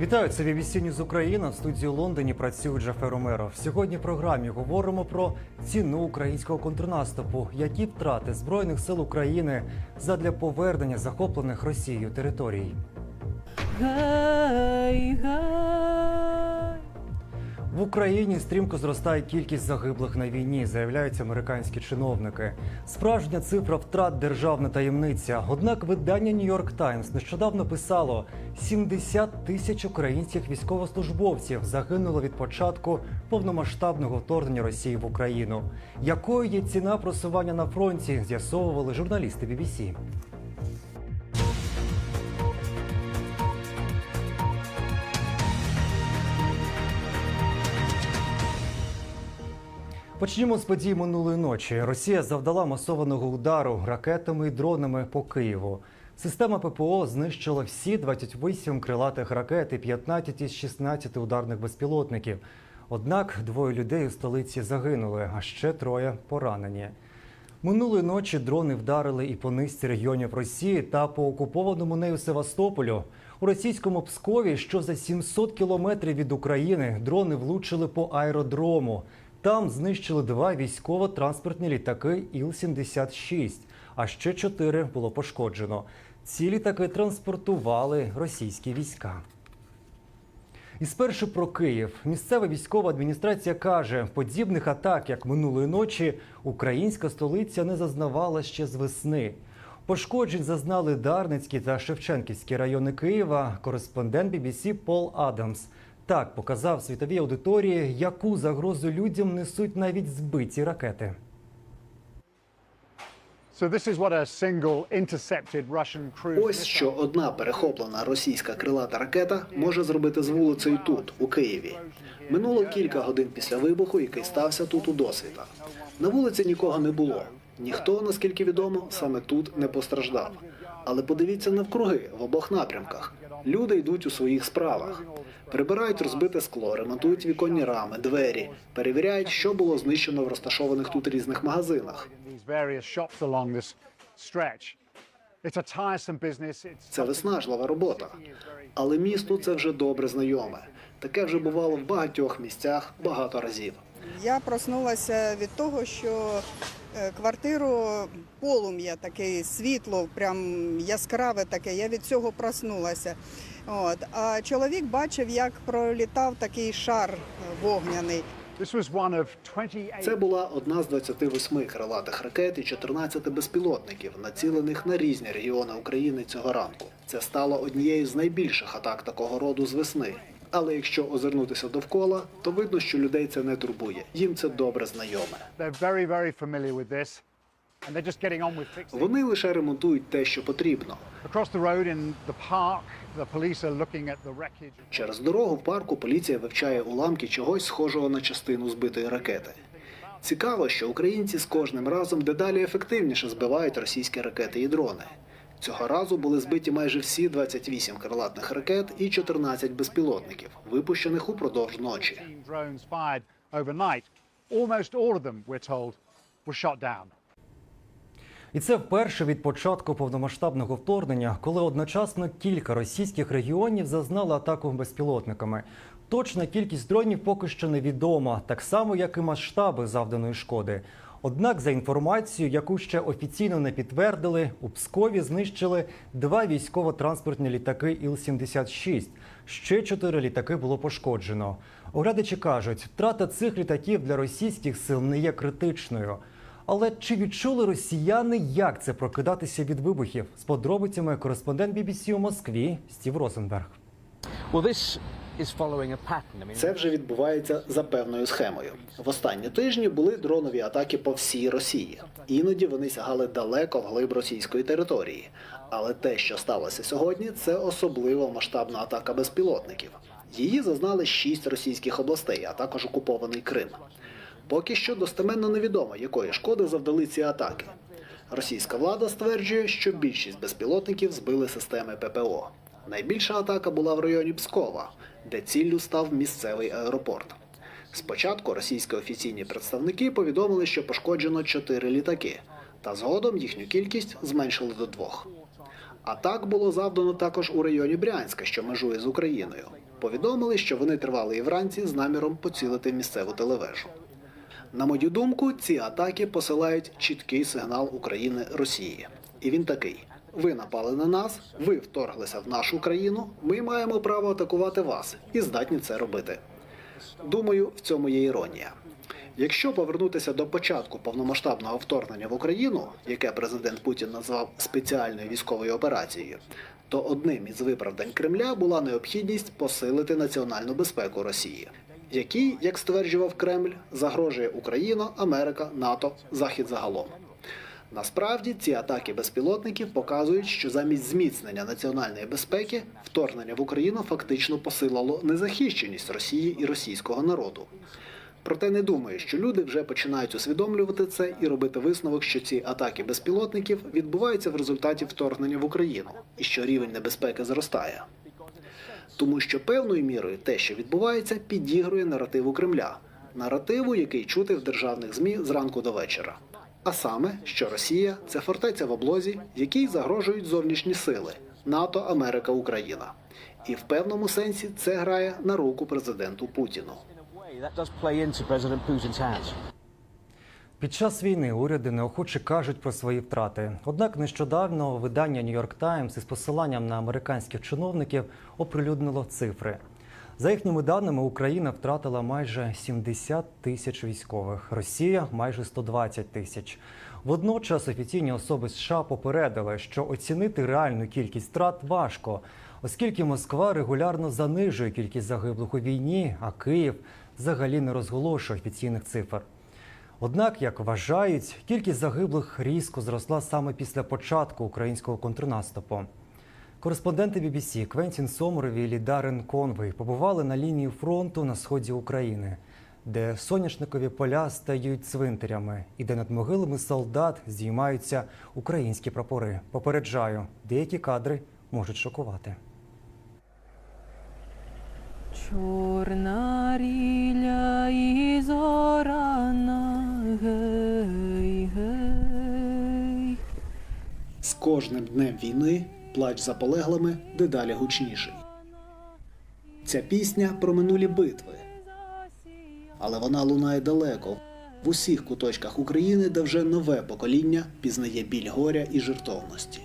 Вітаю, це BBC News Україна. В студії Лондоні працює Джафер Омеров. Сьогодні в програмі говоримо про ціну українського контрнаступу, які втрати збройних сил України задля повернення захоплених Росією територій. Гай, гай. В Україні стрімко зростає кількість загиблих на війні, заявляють американські чиновники. Справжня цифра втрат державна таємниця. Однак видання York Times нещодавно писало: 70 тисяч українських військовослужбовців загинуло від початку повномасштабного вторгнення Росії в Україну. Якою є ціна просування на фронті? З'ясовували журналісти BBC. Почнімо з подій минулої ночі. Росія завдала масованого удару ракетами і дронами по Києву. Система ППО знищила всі 28 крилатих ракет і 15 із 16 ударних безпілотників. Однак двоє людей у столиці загинули, а ще троє поранені. Минулої ночі дрони вдарили і по низці регіонів Росії та по окупованому нею Севастополю. У російському Пскові, що за 700 кілометрів від України, дрони влучили по аеродрому. Там знищили два військово-транспортні літаки Іл-76, а ще чотири було пошкоджено. Ці літаки транспортували російські війська. І спершу про Київ. Місцева військова адміністрація каже, подібних атак, як минулої ночі, українська столиця не зазнавала ще з весни. Пошкоджень зазнали Дарницький та Шевченківські райони Києва. Кореспондент BBC Пол Адамс так показав світовій аудиторії, яку загрозу людям несуть навіть збиті ракети. Ось що одна перехоплена російська крилата ракета може зробити з вулицею тут, у Києві. Минуло кілька годин після вибуху, який стався тут у досвіта. На вулиці нікого не було. Ніхто, наскільки відомо, саме тут не постраждав. Але подивіться навкруги в обох напрямках. Люди йдуть у своїх справах. Прибирають розбите скло, ремонтують віконні рами, двері, перевіряють, що було знищено в розташованих тут різних магазинах. Це виснажлива робота. Але місту це вже добре знайоме. Таке вже бувало в багатьох місцях багато разів. Я проснулася від того, що е, квартиру полум'я таке світло, прям яскраве таке. Я від цього проснулася. От. А чоловік бачив, як пролітав такий шар е, вогняний. This was one of 28 Це була одна з 28 крилатих ракет і 14 безпілотників, націлених на різні регіони України цього ранку. Це стало однією з найбільших атак такого роду з весни. Але якщо озирнутися довкола, то видно, що людей це не турбує. Їм це добре знайоме. Вони лише ремонтують те, що потрібно. Через дорогу в парку поліція вивчає уламки чогось схожого на частину збитої ракети. Цікаво, що українці з кожним разом дедалі ефективніше збивають російські ракети і дрони. Цього разу були збиті майже всі 28 крилатних ракет і 14 безпілотників, випущених упродовж ночі. 15 drones fired overnight. Almost all of them, we're told, were shot down. І це вперше від початку повномасштабного вторгнення, коли одночасно кілька російських регіонів зазнали атаку безпілотниками. Точна кількість дронів поки що невідома, так само як і масштаби завданої шкоди. Однак, за інформацією, яку ще офіційно не підтвердили, у Пскові знищили два військово-транспортні літаки Іл-76. Ще чотири літаки було пошкоджено. Оглядачі кажуть, втрата цих літаків для російських сил не є критичною. Але чи відчули росіяни, як це прокидатися від вибухів? З подробицями кореспондент BBC у Москві Стів Розенберг. Це вже відбувається за певною схемою. В останні тижні були дронові атаки по всій Росії. Іноді вони сягали далеко вглиб російської території. Але те, що сталося сьогодні, це особливо масштабна атака безпілотників. Її зазнали шість російських областей, а також окупований Крим. Поки що достеменно невідомо, якої шкоди завдали ці атаки. Російська влада стверджує, що більшість безпілотників збили системи ППО. Найбільша атака була в районі Пскова, де ціллю став місцевий аеропорт. Спочатку російські офіційні представники повідомили, що пошкоджено чотири літаки, та згодом їхню кількість зменшили до двох. Атак було завдано також у районі Брянська, що межує з Україною. Повідомили, що вони тривали і вранці з наміром поцілити місцеву телевежу. На мою думку, ці атаки посилають чіткий сигнал України Росії. І він такий: ви напали на нас, ви вторглися в нашу країну. Ми маємо право атакувати вас і здатні це робити. Думаю, в цьому є іронія. Якщо повернутися до початку повномасштабного вторгнення в Україну, яке президент Путін назвав спеціальною військовою операцією, то одним із виправдань Кремля була необхідність посилити національну безпеку Росії, якій, як стверджував Кремль, загрожує Україна, Америка, НАТО, Захід загалом. Насправді ці атаки безпілотників показують, що замість зміцнення національної безпеки вторгнення в Україну фактично посилило незахищеність Росії і російського народу. Проте не думаю, що люди вже починають усвідомлювати це і робити висновок, що ці атаки безпілотників відбуваються в результаті вторгнення в Україну і що рівень небезпеки зростає. Тому що певною мірою те, що відбувається, підігрує наративу Кремля, наративу, який чути в державних змі зранку до вечора. А саме, що Росія це фортеця в облозі, якій загрожують зовнішні сили НАТО, Америка, Україна. І в певному сенсі це грає на руку президенту Путіну. Під час війни уряди неохоче кажуть про свої втрати. Однак нещодавно видання New York Times із посиланням на американських чиновників оприлюднило цифри. За їхніми даними, Україна втратила майже 70 тисяч військових, Росія майже 120 тисяч. Водночас офіційні особи США попередили, що оцінити реальну кількість втрат важко, оскільки Москва регулярно занижує кількість загиблих у війні, а Київ взагалі не розголошує офіційних цифр. Однак, як вважають, кількість загиблих різко зросла саме після початку українського контрнаступу. Кореспонденти BBC Квентін Соморові і Дарен Конвей побували на лінії фронту на сході України, де соняшникові поля стають цвинтарями і де над могилами солдат здіймаються українські прапори. Попереджаю, деякі кадри можуть шокувати. Чорна ріля і зорана, гей, гей. З кожним днем війни плач за полеглими дедалі гучніший. Ця пісня про минулі битви, але вона лунає далеко, в усіх куточках України, де вже нове покоління пізнає біль горя і жертовності.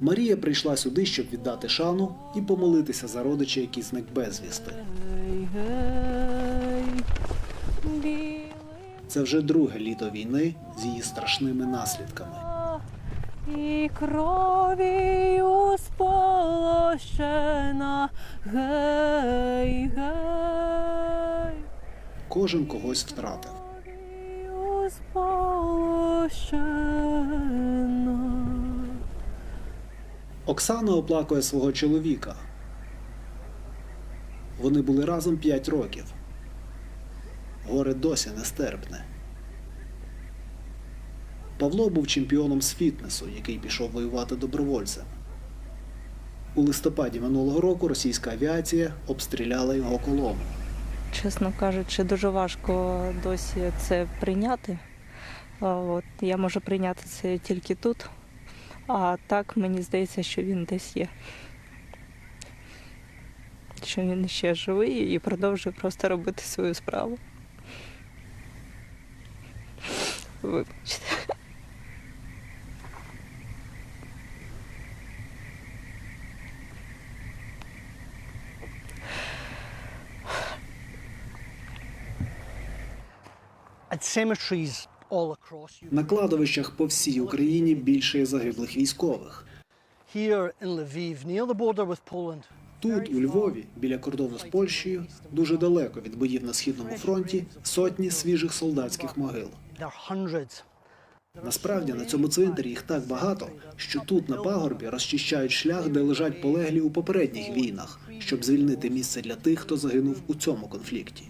Марія прийшла сюди, щоб віддати шану і помолитися за родича, який зник безвісти. Це вже друге літо війни з її страшними наслідками. і кров'ю сполощена, гей, гей, Кожен когось втратив. Оксана оплакує свого чоловіка. Вони були разом 5 років. Горе досі нестерпне. Павло був чемпіоном з фітнесу, який пішов воювати добровольцем. У листопаді минулого року російська авіація обстріляла його колону. Чесно кажучи, дуже важко досі це прийняти. От, я можу прийняти це тільки тут, а так мені здається, що він десь є. Що він ще живий і продовжує просто робити свою справу. Вибачте. at cemeteries all across Europe. На кладовищах по всій Україні більше загиблих військових. Here in Lviv, near the border with Poland, Тут, у Львові, біля кордону з Польщею, дуже далеко від боїв на східному фронті, сотні свіжих солдатських могил. Насправді на цьому цвинтарі їх так багато, що тут на пагорбі розчищають шлях, де лежать полеглі у попередніх війнах, щоб звільнити місце для тих, хто загинув у цьому конфлікті.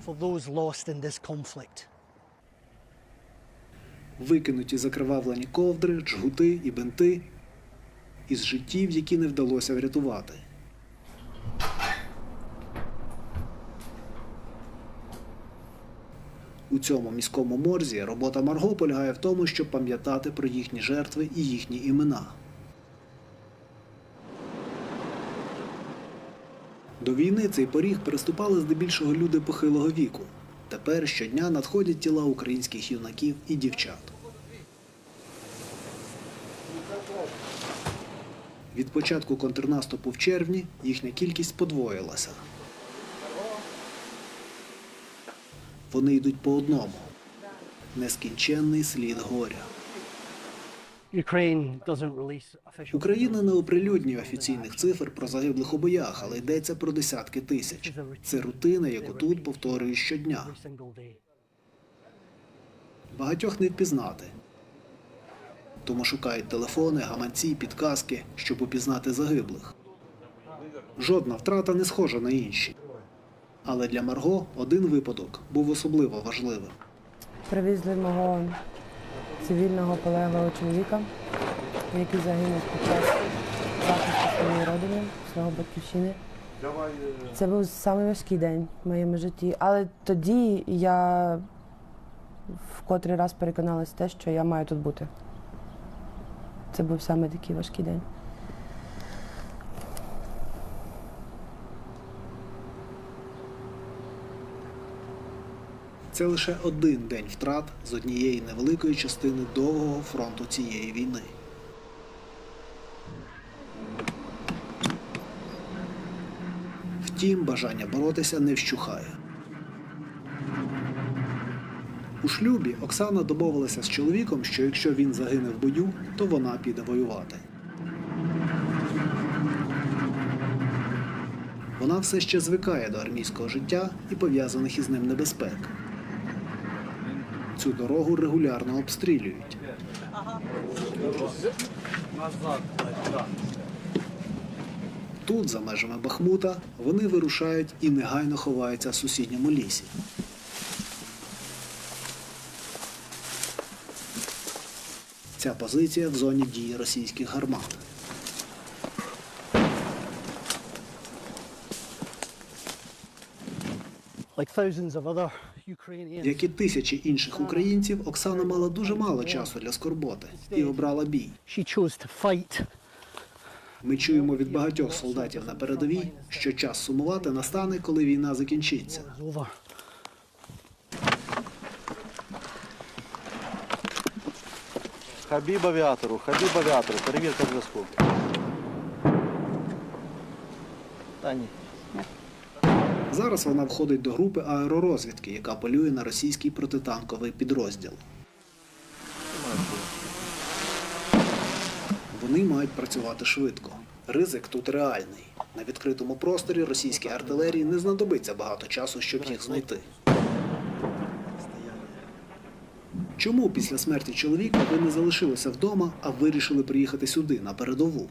Викинуті закривавлені ковдри, джгути і бинти із життів, які не вдалося врятувати. У цьому міському морзі робота Марго полягає в тому, щоб пам'ятати про їхні жертви і їхні імена. До війни цей поріг переступали здебільшого люди похилого віку. Тепер щодня надходять тіла українських юнаків і дівчат. Від початку контрнаступу в червні їхня кількість подвоїлася. Вони йдуть по одному. Нескінченний слід горя. Україна не оприлюднює офіційних цифр про загиблих у боях, але йдеться про десятки тисяч. Це рутина, яку тут повторюють щодня. Багатьох не впізнати. Тому шукають телефони, гаманці, підказки, щоб упізнати загиблих. Жодна втрата не схожа на інші. Але для Марго один випадок був особливо важливим. Привезли мого цивільного полеглого чоловіка, який загинув під час захисту своєї родини, свого батьківщини. Це був самий важкий день в моєму житті. Але тоді я в котрий раз переконалася те, що я маю тут бути. Це був саме такий важкий день. Це лише один день втрат з однієї невеликої частини довгого фронту цієї війни. Втім, бажання боротися не вщухає. У шлюбі Оксана домовилася з чоловіком, що якщо він загине в бою, то вона піде воювати. Вона все ще звикає до армійського життя і пов'язаних із ним небезпек. Цю дорогу регулярно обстрілюють. Тут, за межами Бахмута, вони вирушають і негайно ховаються в сусідньому лісі. Ця позиція в зоні дії російських гармат. Like thousands of other. Як і тисячі інших українців, Оксана мала дуже мало часу для скорботи і обрала бій. Ми чуємо від багатьох солдатів на передовій, що час сумувати настане, коли війна закінчиться. Хабіб авіатору, Хабіб авіатору, перевірка зв'язку. Та ні. Зараз вона входить до групи аеророзвідки, яка полює на російський протитанковий підрозділ. Вони мають працювати швидко. Ризик тут реальний. На відкритому просторі російській артилерії не знадобиться багато часу, щоб їх знайти. Чому після смерті чоловіка ви не залишилися вдома, а вирішили приїхати сюди, на передову?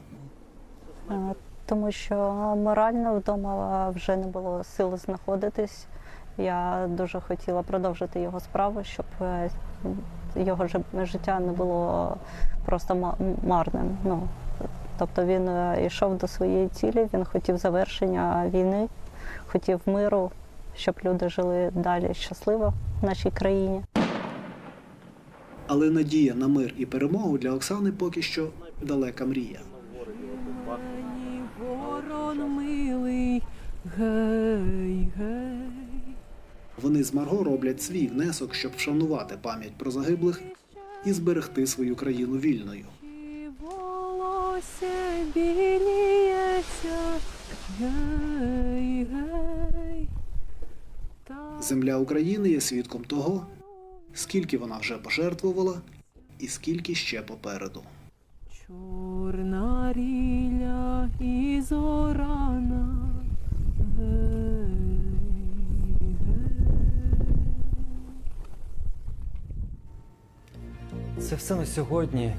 Тому що морально вдома вже не було сил знаходитись. Я дуже хотіла продовжити його справу, щоб е, його життя не було просто марним. Ну, тобто він е, йшов до своєї цілі, він хотів завершення війни, хотів миру, щоб люди жили далі щасливо в нашій країні. Але надія на мир і перемогу для Оксани поки що далека мрія. Мені милий, гей, гей. Вони з Марго роблять свій внесок, щоб вшанувати пам'ять про загиблих і зберегти свою країну вільною. Волосся біліється, гей, гей. Земля України є свідком того, скільки вона вже пожертвувала і скільки ще попереду. Чорна зорана. Це все на сьогодні.